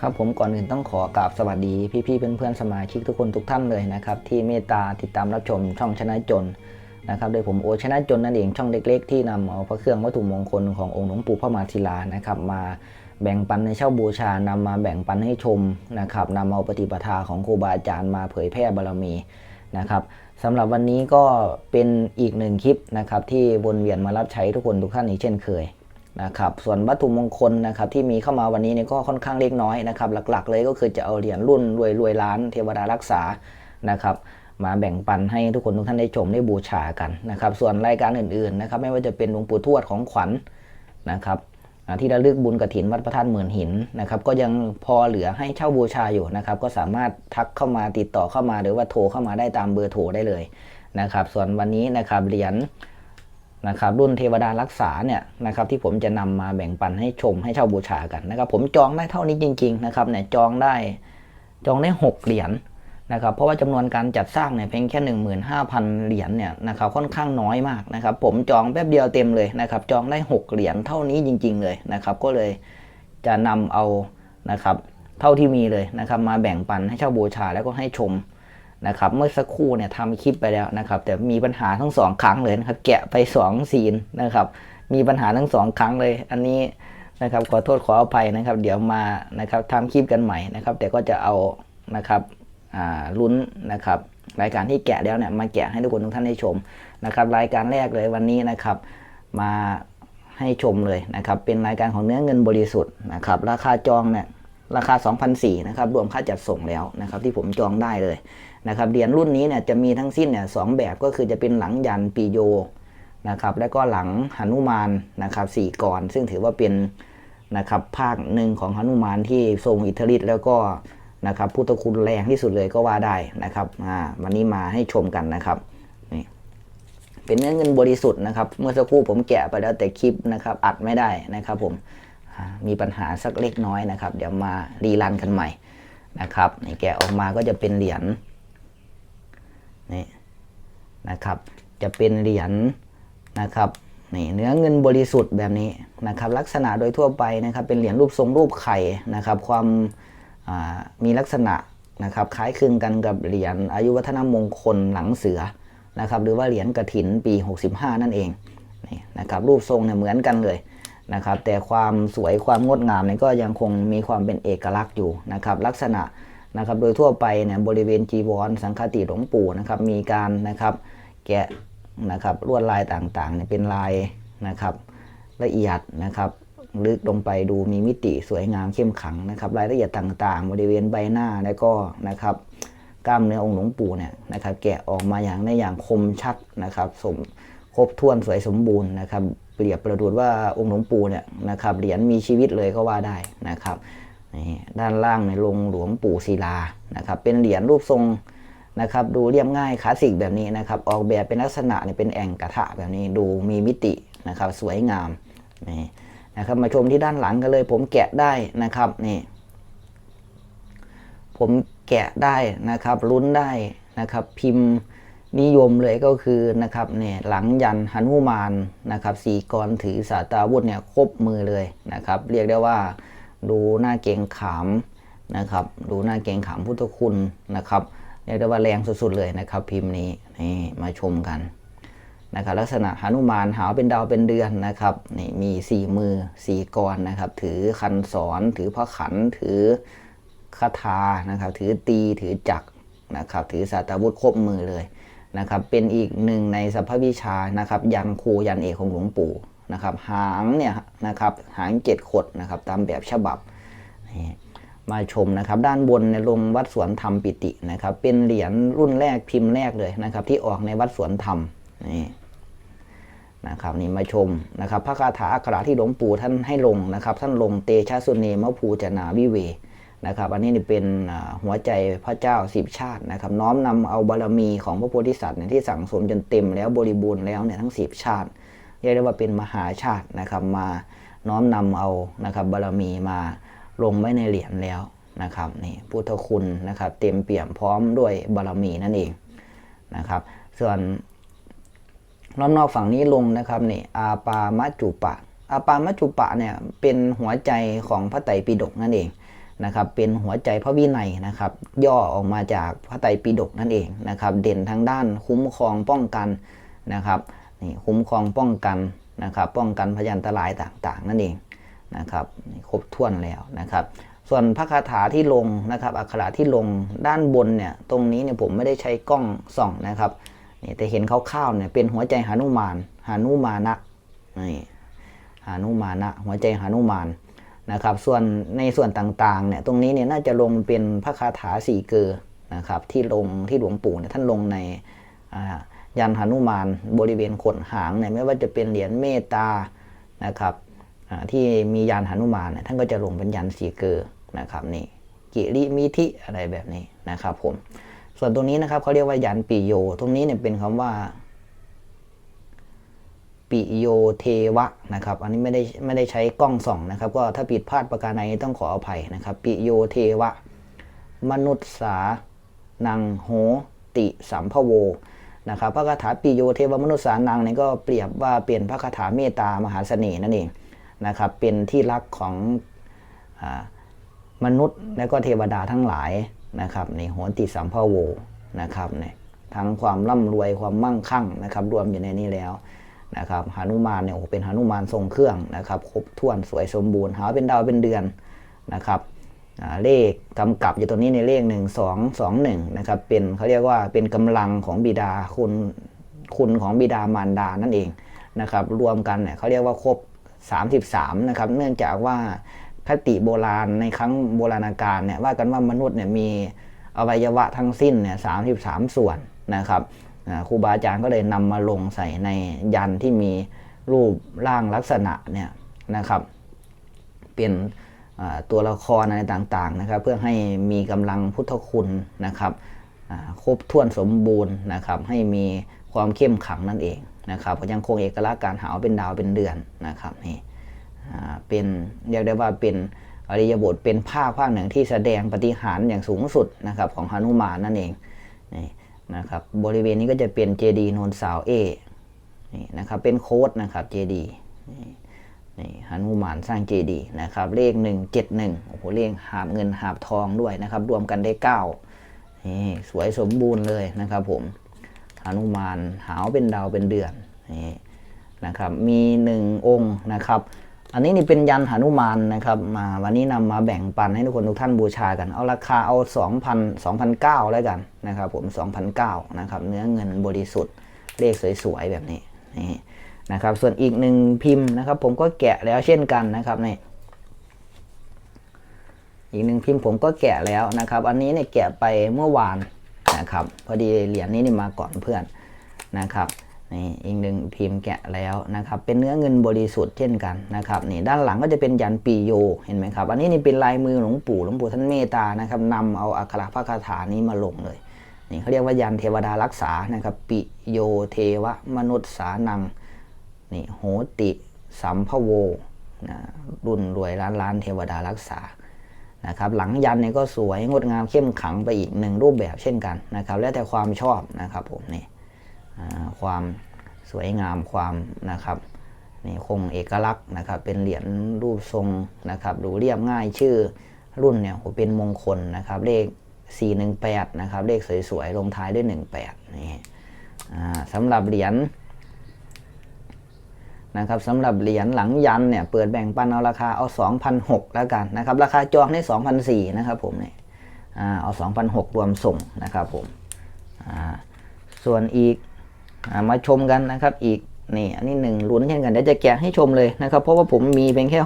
ครับผมก่อนอื่นต้องขอกราบสวัสดีพี่ๆเพื่อนๆสมาชิกทุกคนทุกท่านเลยนะครับที่เมตตาติดตามรับชมช่องชนะจนนะครับโดยผมโอชนะจนนั่นเองช่องเล็ก ๆ ที่นำเอาพระเครื่องวัตถุมงคลขององค์หลวงปู่พระมาศิลานะครับมาแบ่งปันในเช่าบูชานำมาแบ่งปันให้ชมนะครับนำเอาปฏิปทาของครูบาอาจารย์มาเผยแพร่บารมีนะครับสำหรับวันนี้ก็เป็นอีกหนึ่งคลิปนะครับที่วนเวียนมารับใช้ทุกคนทุกท่านอีกเช่นเคย นะครับส่วนวัตถุมงคลนะครับที่มีเข้ามาวันนี้เนี่ยก็ค่อนข้างเล็กน้อยนะครับหลักๆ เลยก็คือจะเอาเหรียญรุ่นรวยรวยล้านเทวดารักษานะครับมาแบ่งปันให้ทุกคนทุกท่านได้ชมได้บูชากันนะครับส่วนรายการอื่นๆนะครับไม่ว่าจะเป็นหลวงปู่ทวดของขวัญนะครับที่ระลึกบุญกระถินวัดพระธาตุหมื่นหินนะครับก็ยังพอเหลือให้เช่าบูชาอยู่นะครับก็สามารถทักเข้ามาติดต่อเข้ามาหรือว่าโทรเข้ามาได้ตามเบอร์โทรได้เลยนะครับส่วนวันนี้นะครับเหรียญ นะครับรุ่นเทวดารักษาเนี่ยนะครับที่ผมจะนำมาแบ่งปันให้ชมให้เช่าบูชากันนะครับผมจองได้เท่านี้จริงๆนะครับเนี่ยจองได้จองได้ 6 เหรียญนะครับเพราะว่าจำนวนการจัดสร้างเนี่ยเพียงแค่ 15,000 เหรียญเนี่ยนะครับค่อนข้างน้อยมากนะครับผมจองแป๊บเดียวเต็มเลยนะครับจองได้ 6 เหรียญเท่านี้จริง ๆ เลยนะครับก็เลยจะนำเอานะครับเท่าที่มีเลยนะครับมาแบ่งปันให้เช่าบูชาแล้วก็ให้ชม นะครับเมื่อสักครู่เนี่ยทำคลิปไปแล้วนะครับ แต่มีปัญหาทั้งสองครั้งเลยนะครับ แกะไปสองซีนนะครับ มีปัญหาทั้งสองครั้งเลย อันนี้นะครับขอโทษขออภัยนะครับ เดี๋ยวมานะครับทำคลิปกันใหม่นะครับ แต่ก็จะเอานะครับลุ้นนะครับรายการที่แกะแล้วเนี่ยมาแกะให้ทุกคนทุกท่านได้ชมนะครับ รายการแรกเลยวันนี้นะครับมาให้ชมเลยนะครับ เป็นรายการของเนื้อเงินบริสุทธิ์นะครับ ราคาจองเนี่ยราคา 2,004นะครับรวมค่าจัดส่งแล้วนะครับ ที่ผมจองได้เลย นะครับเหรียญรุ่นนี้เนี่ยจะมีทั้งสิ้นเนี่ยสองแบบก็คือจะเป็นหลังยันปีโยนะครับแล้วก็หลังหนุมานนะครับสี่กรซึ่งถือว่าเป็นนะครับภาคหนึ่งของหนุมานที่ทรงอิทธิฤทธิ์แล้วก็นะครับพุทธคุณแรงที่สุดเลยก็ว่าได้นะครับอ่าวันนี้มาให้ชมกันนะครับนี่เป็นเนื้อเงินบริสุทธิ์นะครับเมื่อสักครู่ผมแกะไปแล้วแต่คลิปนะครับอัดไม่ได้นะครับผมมีปัญหาสักเล็กน้อยนะครับ เดี๋ยวมารีรันกันใหม่นะครับแกะออกมาก็จะเป็นเหรียญ นี่นะครับจะเป็นเหรียญนะครับนี่เนื้อเงินบริสุทธิ์แบบนี้นะครับลักษณะโดยทั่วไปนะครับเป็นเหรียญรูปทรงรูปไข่นะครับความามีลักษณะนะครับคล้ายคลึงกันกับเหรียญอายุวัฒนมงคลหลังเสือนะครับหรือว่าเหรียญกระถินปี 65 นั่นเองนี่นะครับรูปทรงเนี่ยเหมือนกันเลยนะครับแต่ความสวยความงดงามเนี่ยก็ยังคงมีความเป็นเอกลักษณ์อยู่นะครับลักษณะ นะครับโดยทั่วไปเนี่ยบริเวณจีวรสังฆติหลวงปู่นะครับมีการนะครับแกะนะครับลวดลายต่างๆเนี่ยเป็นลายนะครับละเอียดนะครับลึกลงไปดูมีมิติสวยงามเข้มขังนะครับ รายละเอียดต่างๆ บริเวณใบหน้าแล้วก็นะครับกล้ามเนื้อองค์หลวงปู่เนี่ยนะครับแกะออกมาอย่างได้อย่างคมชัดนะครับสมครบถ้วนสวยสมบูรณ์นะครับเปรียบประดุจว่าองค์หลวงปู่เนี่ยนะครับเหรียญมีชีวิตเลยก็ว่าได้นะครับ ด้านล่างในลงหลวงปู่ศิลานะครับเป็นเหรียญรูปทรงนะครับดูเรียบง่ายคลาสสิกแบบนี้นะครับออกแบบเป็นลักษณะเนี่ยเป็นแอ่งกระทะแบบนี้ดูมีมิตินะครับสวยงามนี่นะครับมาชมที่ด้านหลังกันเลย ผมแกะได้นะครับนี่ผมแกะได้นะครับลุ้นได้นะครับพิมพ์นิยมเลยก็คือนะครับเนี่ยหลังยันหนุมานนะครับสี่กรถือสาตาวุธเนี่ยครบมือเลยนะครับ เรียกได้ว่า ดูหน้าเกงขามนะครับ ดูหน้าเกงขามพุทธคุณนะครับเรียกได้ว่าแรงสุดๆเลยนะครับ พิมพ์นี้นี่มาชมกันนะครับลักษณะหนุมานหาวเป็นดาวเป็นเดือนนะครับนี่มีสี่มือสี่กรนะครับ ถือคันสอนถือพระขันถือคาถานะครับ ถือตีถือจักรนะครับ ถือสาตราวุธครบมือเลยนะครับ เป็นอีกหนึ่งในสัพพวิชานะครับ ยันครูยันเอกของหลวงปู่ นะครับหางเนี่ยนะครับหางเจ็ดขดนะครับตามแบบฉบับนี่มาชมนะครับด้านบนในลงวัดสวนธรรมปิตินะครับ เป็นเหรียญรุ่นแรกพิมพ์แรกเลยนะครับ ที่ออกในวัดสวนธรรมนี่นะครับนี่มาชมนะครับพระคาถาอักขระที่หลวงปู่ท่านให้ลงนะครับ ท่านลงเตชะสุเนมะภูจนาวิเวนะครับอันนี้นี่เป็นหัวใจพระเจ้าสิบชาตินะครับ น้อมนำเอาบารมีของพระโพธิสัตว์เนี่ยที่สั่งสมจนเต็มแล้วบริบูรณ์แล้วเนี่ยทั้งสิบชาติ เรียกได้ว่าเป็นมหาชาตินะครับมาน้อมนำเอานะครับบารมีมาลงไว้ในเหรียญแล้วนะครับนี่พุทธคุณนะครับ เต็มเปี่ยมพร้อมด้วยบารมีนั่นเองนะครับ ส่วนรอบนอกฝั่งนี้ลงนะครับนี่อาปามัจจุปะ อาปามัจจุปะเนี่ยเป็นหัวใจของพระไตรปิฎกนั่นเองนะครับเป็นหัวใจพระวินัยนะครับ ย่อออกมาจากพระไตรปิฎกนั่นเองนะครับ เด่นทางด้านคุ้มครองป้องกันนะครับ นี่คุ้มครองป้องกันนะครับป้องกันพยันตรายต่างๆ นั่นเองนะครับครบถ้วนแล้วนะครับ ส่วนพระคาถาที่ลงนะครับอักขระที่ลงด้านบนเนี่ยตรงนี้เนี่ยผมไม่ได้ใช้กล้องส่องนะครับนี่แต่เห็นคร่าวๆเนี่ยเป็นหัวใจหานุมานหานุมานะนี่หานุมานะหัวใจหานุมานนะครับ ส่วนในส่วนต่างๆเนี่ยตรงนี้เนี่ยน่าจะลงเป็นพระคาถาสี่เกอนะครับที่ลงที่หลวงปู่เนี่ยท่านลงในอ่า ยันหานุมานบริเวณขนหางเนี่ยไม่ว่าจะเป็นเหรียญเมตตานะครับที่มียานหนุมานเนี่ยท่านก็จะลงเป็นยันสีเกอร์นะครับนี่กิริมิธิอะไรแบบนี้นะครับผมส่วนตรงนี้นะครับเขาเรียกว่ายันปิโย ตรงนี้เนี่ยเป็นคำว่า ปิโยเทวะนะครับ อันนี้ไม่ได้ไม่ได้ใช้กล้องส่องนะครับ ก็ถ้าผิดพลาดประการใดต้องขออภัยนะครับ ปิโยเทวะ มนุษสานังโหติสัมภโว นะครับพระคาถาปิโยเทวมนุษสานังนี่ก็เปรียบว่าเป็นพระคาถาเมตตามหาเสน่ห์นั่นเองนะครับเป็นที่รักของอมนุษย์และก็เทวดาทั้งหลายนะครับในโหติสัมภโวนะครับเนี่ยทั้งความร่ำรวยความมั่งคั่งนะครับรวมอยู่ในนี้แล้วนะครับหานุมานเนี่ยโอ้เป็นหานุมานทรงเครื่องนะครับครบถ้วนสวยสมบูรณ์หาเป็นดาวเป็นเดือนนะครับ เลขกำกับอยู่ตรงนี้ในเลขหนึ่งสองสองหนึ่งนะครับเป็นเขาเรียกว่าเป็นกำลังของบิดาคุณคุณของบิดามารดานั่นเองนะครับรวมกันเนี่ยเขาเรียกว่าครบ 33นะครับเนื่องจากว่าคติโบราณในครั้งโบราณกาลเนี่ยว่ากันว่ามนุษย์เนี่ยมีอวัยวะทั้งสิ้นเนี่ยสาส่วนนะครับครูบาอาจารย์ก็เลยนำมาลงใส่ในยันที่มีรูปร่างลักษณะเนี่ยนะครับเป็น ตัวละครอะไรต่างๆนะครับ เพื่อให้มีกำลังพุทธคุณนะครับครบถ้วนสมบูรณ์นะครับ ให้มีความเข้มขังนั่นเองนะครับก็ยังคงเอกลักษณ์การหาวเป็นดาวเป็นเดือนนะครับนี่เป็นเรียกได้ว่าเป็นอริยบทเป็นภาคภาคหนึ่งที่แสดงปฏิหารอย่างสูงสุดนะครับของหนุมานนั่นเองนี่นะครับบริเวณนี้ก็จะเป็นเจดีนนสาวเอนี่นะครับเป็นโค้ดนะครับเจดีนี่ นี่หนุมานสร้างเจดีย์นะครับเลข 171โอ้โหเลขหาบเงินหาบทองด้วยนะครับ รวมกันได้ 9 นี่สวยสมบูรณ์เลยนะครับผมหนุมานหาวเป็นดาวเป็นเดือนนี่นะครับมีหนึ่งองค์นะครับ อันนี้นี่เป็นยันหนุมานนะครับมาวันนี้นำมาแบ่งปันให้ทุกคนทุกท่านบูชากัน เอาราคาเอา 2,000 2,009แล้วกันนะครับผม2,009นะครับเนื้อเงินบริสุทธิ์เลขสวยๆแบบนี้นี่ นะครับ ส่วนอีกหนึ่งพิมพ์นะครับ ผมก็แกะแล้วเช่นกันนะครับนี่อีกหนึ่งพิมพ์ผมก็แกะแล้วนะครับ อันนี้เนี่ยแกะไปเมื่อวานนะครับ พอดีเหรียญนี้นี่มาก่อนเพื่อนนะครับนี่อีกหนึ่งพิมพ์แกะแล้วนะครับ เป็นเนื้อเงินบริสุทธิ์เช่นกันนะครับนี่ด้านหลังก็จะเป็นยันปีโยเห็นไหมครับ อันนี้นี่เป็นลายมือหลวงปู่หลวงปู่ท่านเมตตานะครับนำเอาอักขระพระคาถานี้มาลงเลยนี่เขาเรียกว่ายันเทวดารักษานะครับ ปิโยเทวมนุษย์สานัง นี่โหติสัมภโวนะรุ่นรวยล้านล้านเทวดารักษานะครับหลังยันเนี่ยก็สวยงดงามเข้มขังไปอีกหนึ่งรูปแบบเช่นกันนะครับ แล้วแต่ความชอบนะครับผมนี่ความสวยงามความนะครับนี่คงเอกลักษณ์นะครับ เป็นเหรียญรูปทรงนะครับ ดูเรียบง่ายชื่อรุ่นเนี่ยโหเป็นมงคลนะครับ เลข 418 นะครับ เลขสวยๆลงท้ายด้วย 18 นี่อ่สำหรับเหรียญ นะครับสำหรับเหรียญหลังยันเนี่ยเปิดแบ่งปันเอาราคาเอา2,006แล้วกันนะครับราคาจองนี่2,004นะครับผมเนี่ยอ่าเอา2,006รวมส่งนะครับผมอ่าส่วนอีกอามาชมกันนะครับอีกนี่อันนี้หนึ่งลุ้นเช่นกันเดี๋ยวจะแกะให้ชมเลยนะครับ เพราะว่าผมมีเพียงแค่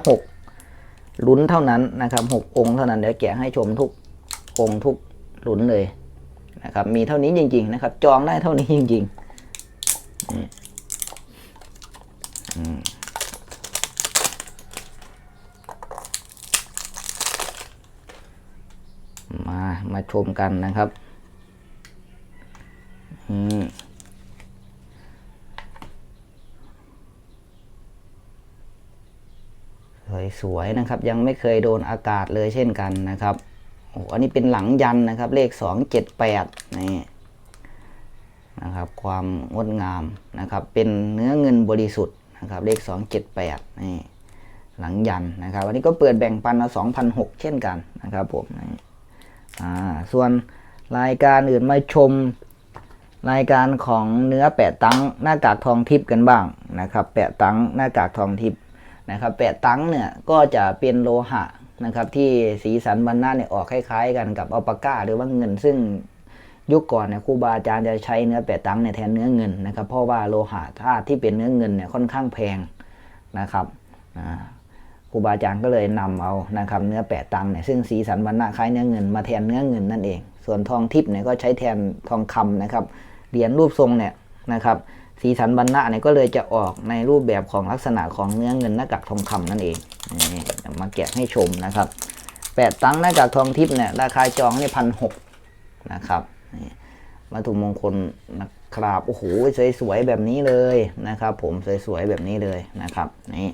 6ลุ้นเท่านั้นนะครับหกองค์เท่านั้นเดี๋ยวแกะให้ชมทุกองค์ทุกลุ้นเลยนะครับมีเท่านี้จริง ๆ นะครับ จองได้เท่านี้จริงๆนี่ มา มาชมกันนะครับ อืมสวยๆนะครับ ยังไม่เคยโดนอากาศเลยเช่นกันนะครับโอ้อันนี้เป็นหลังยันนะครับ เลขสองเจ็ดแปดนี่นะครับ ความงดงามนะครับ เป็นเนื้อเงินบริสุทธิ์ นะครับเลขสองเจ็ดแปดนี่หลังยันนะครับวันนี้ก็เปิดแบ่งปันมา2,006เช่นกันนะครับผมอ่าส่วนรายการอื่นมาชมรายการของเนื้อแปะตังหน้ากากทองทิพย์กันบ้างนะครับ แปะตังหน้ากากทองทิพย์นะครับแปะตังเนี่ยก็จะเป็นโลหะนะครับที่สีสันบรรณะเนี่ยออกคล้าย ๆ กันกับอัลปาก้าหรือว่าเงินซึ่ง ยุคก่อนเนี่ยครูบาอาจารย์จะใช้เนื้อแปะตังเนี่ยแทนเนื้อเงินนะครับ เพราะว่าโลหะธาตุที่เป็นเนื้อเงินเนี่ยค่อนข้างแพงนะครับครูบาอาจารย์ก็เลยนำเอานะครับเนื้อแปะตังเนี่ยซึ่งสีสันบรรณะคล้ายเนื้อเงินมาแทนเนื้อเงินนั่นเอง ส่วนทองทิพย์เนี่ยก็ใช้แทนทองคำนะครับเหรียญรูปทรงเนี่ยนะครับสีสันบรรณะเนี่ยก็เลยจะออกในรูปแบบของลักษณะของเนื้อเงินหน้ากากทองคำนั่นเองนี่มาแกะให้ชมนะครับแปดตังหน้ากากทองทิพย์เนี่ยราคาจองนี่พันหกนะครับ วัตถุมงคลนะครับโอ้โหสวยๆแบบนี้เลยนะครับ ผมสวยๆแบบนี้เลยนะครับนี่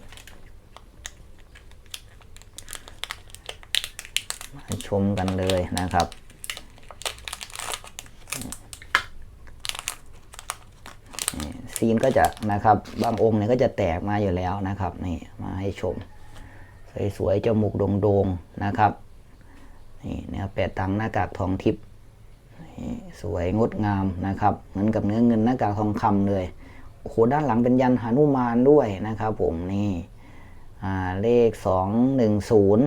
มาชมกันเลยนะครับซีนก็จะนะครับบางองค์เนี่ยก็จะแตกมาอยู่แล้วนะครับนี่มาให้ชม สวยๆจมูกโด่งๆนะครับนี่เนี่ยแปดตังหน้ากากทองทิพย์ สวยงดงามนะครับ เหมือนกับเนื้อเงินหน้ากากทองคำเลยโอ้โหด้านหลังเป็นยันหานุมานด้วยนะครับ ผมนี่เลขสองหนึ่งศูนย์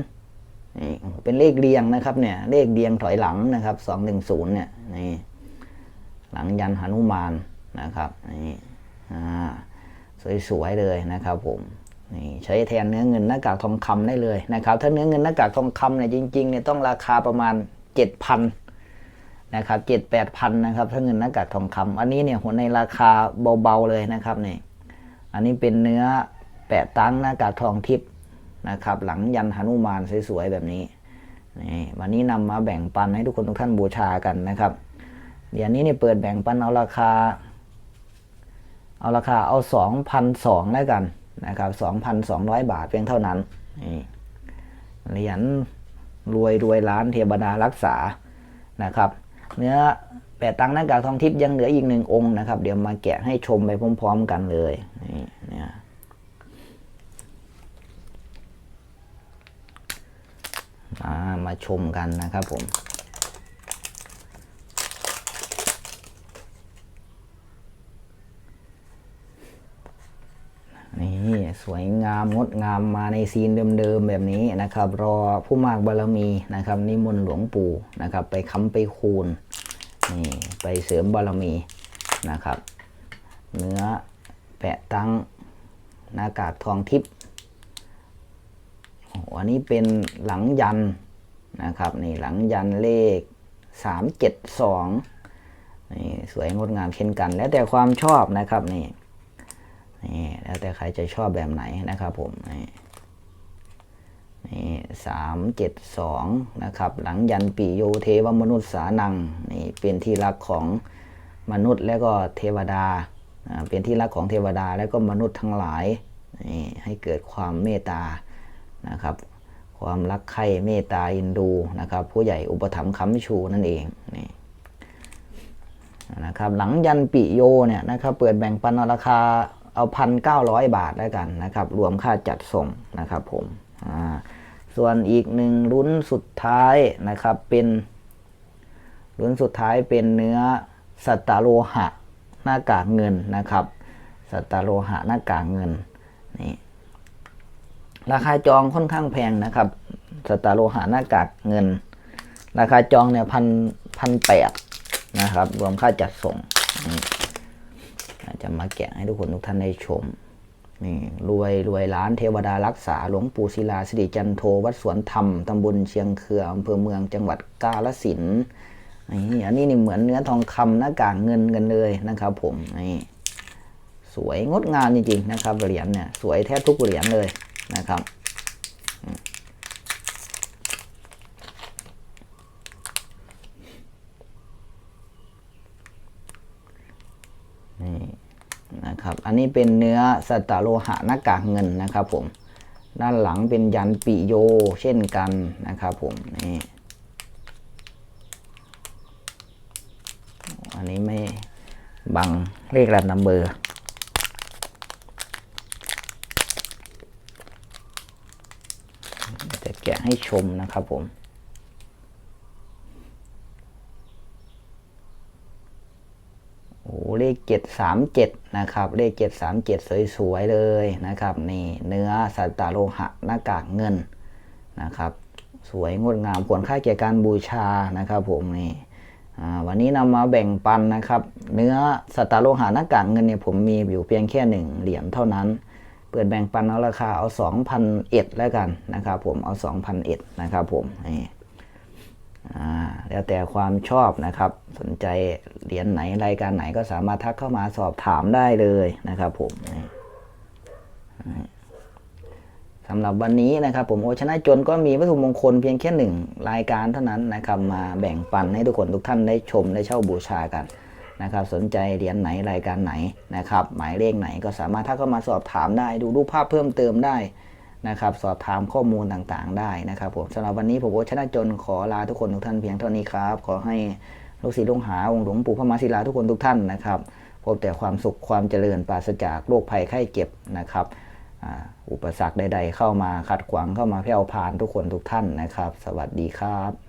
นี่เป็นเลขเรียงนะครับเนี่ยเลขเรียงถอยหลังนะครับสองหนึ่งศูนย์เนี่ยนี่หลังยันหานุมานนะครับนี่สวยๆเลยนะครับ ผมนี่ใช้แทนเนื้อเงินหน้ากากทองคำได้เลยนะครับ ถ้าเนื้อเงินหน้ากากทองคำเนี่ยจริงๆเนี่ยต้องราคาประมาณเจ็ดพั นะครับเจ็ดแปดพันนะครับ ถ้าเงินหน้ากากทองคำอันนี้เนี่ยหัวในราคาเบาๆเลยนะครับนี่อันนี้เป็นเนื้อแปะตั้งหน้ากากทองทิพย์นะครับ หลังยันหนุมานสวยๆแบบนี้นี่วันนี้นำมาแบ่งปันให้ทุกคนทุกท่านบูชากันนะครับเดี๋ยวนี้เนี่ยเปิดแบ่งปันเอาราคา เอาราคาเอาสองพันสองแล้วกันนะครับสองพันสองร้อยบาทเพียงเท่านั้นนี่เหรียญรวยรวยล้านเทวดารักษานะครับ เนื้อแปดตังหน้ากากทองทิพย์ยังเหลืออีกหนึ่งองค์นะครับ เดี๋ยวมาแกะให้ชมไปพร้อมๆกันเลยนี่เนี่ยมามาชมกันนะครับผม นี่สวยงามงดงามมาในซีนเดิมๆแบบนี้นะครับ รอผู้มากบารมีนะครับ นิมนต์หลวงปู่นะครับ ไปค้ำไปคูณนี่ไปเสริมบารมีนะครับ เนื้อแปะตั้งหน้ากากทองทิพย์อันนี้เป็นหลังยันนะครับนี่หลังยันเลข 372นี่สวยงดงามเช่นกัน แล้วแต่ความชอบนะครับนี่ นี่แล้วแต่ใครจะชอบแบบไหนนะครับผมนี่นี่สามเจ็ดสองนะครับ หลังยันปิโยเทวมนุษย์สานังนี่เป็นที่รักของมนุษย์และก็เทวดาเป็นที่รักของเทวดาและก็มนุษย์ทั้งหลายนี่ให้เกิดความเมตตานะครับ ความรักใคร่เมตตาอินดูนะครับ ผู้ใหญ่อุปถัมภ์ค้ำชูนั่นเองนี่นะครับหลังยันปิโยเนี่ยนะครับเปิดแบ่งปันราคา เอาพันเก้าร้อยบาทแล้วกันนะครับ รวมค่าจัดส่งนะครับผมส่วนอีกหนึ่งรุ่นสุดท้ายนะครับเป็นรุ่นสุดท้ายเป็นเนื้อสัตโลหะหน้ากากเงินนะครับ สัตโลหะหน้ากากเงินนี่ราคาจองค่อนข้างแพงนะครับ สตตโลหะหน้ากากเงิน ราคาจองเนี่ยพันพันแปดนะครับ รวมค่าจัดส่งนี่ จะมาแกะให้ทุกคนทุกท่านได้ชมนี่รวยรวยล้านเทวดารักษาหลวงปู่ศิลาสิริจันโทวัดสวนธรรมตำบลเชียงเคืออำเภอเมืองจังหวัดกาฬสินธุ์นี่อันนี้นี่เหมือนเนื้อทองคำหน้ากากเงินกันเลยนะครับ ผมนี่สวยงดงามจริงๆนะครับเหรียญเนี่ยสวยแทบทุกเหรียญเลยนะครับ นะครับ อันนี้เป็นเนื้อสตาโลหะหน้ากากเงินนะครับผม ด้านหลังเป็นยันปิโยเช่นกันนะครับผม นี่ อันนี้ไม่บังเลขรันนัมเบอร์จะแกะให้ชมนะครับผม โอ้ เลขเจ็ดสามเจ็ดนะครับ เลขเจ็ดสามเจ็ดสวยๆ เลยนะครับ นี่เนื้อสัตตโลหะหน้ากากเงินนะครับ สวยงดงามควรค่าแก่การบูชานะครับผมนี่วันนี้นำมาแบ่งปันนะครับ เนื้อสัตตโลหะหน้ากากเงินเนี่ยผมมีอยู่เพียงแค่หนึ่งเหรียญเท่านั้น เปิดแบ่งปันเอาราคาเอา2,000เอ็ดแล้วกันนะครับผมเอา2,000เอ็ดนะครับผมนี่ แล้วแต่ความชอบนะครับ สนใจเหรียญไหนรายการไหนก็สามารถทักเข้ามาสอบถามได้เลยนะครับผมสำหรับวันนี้นะครับ ผมโอชนะจนก็มีวัตถุมงคลเพียงแค่หนึ่งรายการเท่านั้นนะครับมาแบ่งปันให้ทุกคนทุกท่านได้ชมได้เช่าบูชากันนะครับ สนใจเหรียญไหนรายการไหนนะครับ หมายเลขไหนก็สามารถถ้าเข้ามาสอบถามได้ ดูรูปภาพเพิ่มเติมได้ นะครับสอบถามข้อมูลต่างๆ ได้นะครับผมสำหรับวันนี้ผมโอชนะจนขอลาทุกคนทุกท่านเพียงเท่านี้ครับ ขอให้ลูกศิษย์ลูกหาองค์หลวงปู่พระมาศิลาทุกคนทุกท่านนะครับพบแต่ความสุขความเจริญปราศจากโรคภัยไข้เจ็บนะครับอุปสรรคใด ๆ เข้ามาขัดขวางเข้ามาแผ่วพานทุกคนทุกท่านนะครับ สวัสดีครับ